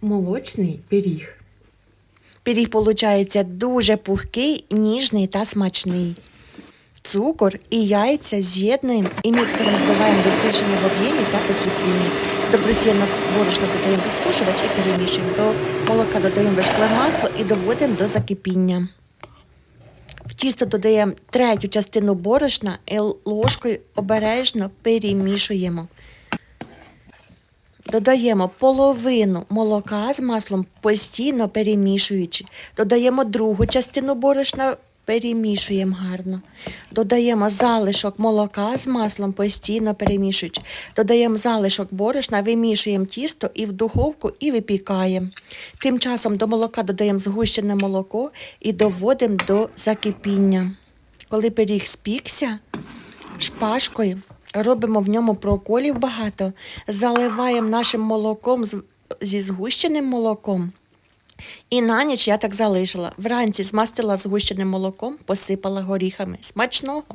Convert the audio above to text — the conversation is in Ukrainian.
молочний пиріг. Пиріг виходить дуже пухкий, ніжний та смачний. Цукор і яйця з'єднуємо і міксером збиваємо до збільшення в об'ємі та посвітління. До просіяного борошна додаємо розпушувач і перемішуємо. До молока додаємо вершкове масло і доводимо до закипіння. В тісто додаємо третю частину борошна і ложкою обережно перемішуємо. Додаємо половину молока з маслом, постійно перемішуючи. Додаємо другу частину борошна, перемішуємо гарно. Додаємо залишок молока з маслом, постійно перемішуючи. Додаємо залишок борошна, вимішуємо тісто і в духовку і випікаємо. Тим часом до молока додаємо згущене молоко і доводимо до закипіння. Коли пиріг спікся, шпажкою, робимо в ньому проколів багато, заливаємо нашим молоком зі згущеним молоком. І на ніч я так залишила. Вранці змастила згущеним молоком, посипала горіхами. Смачного!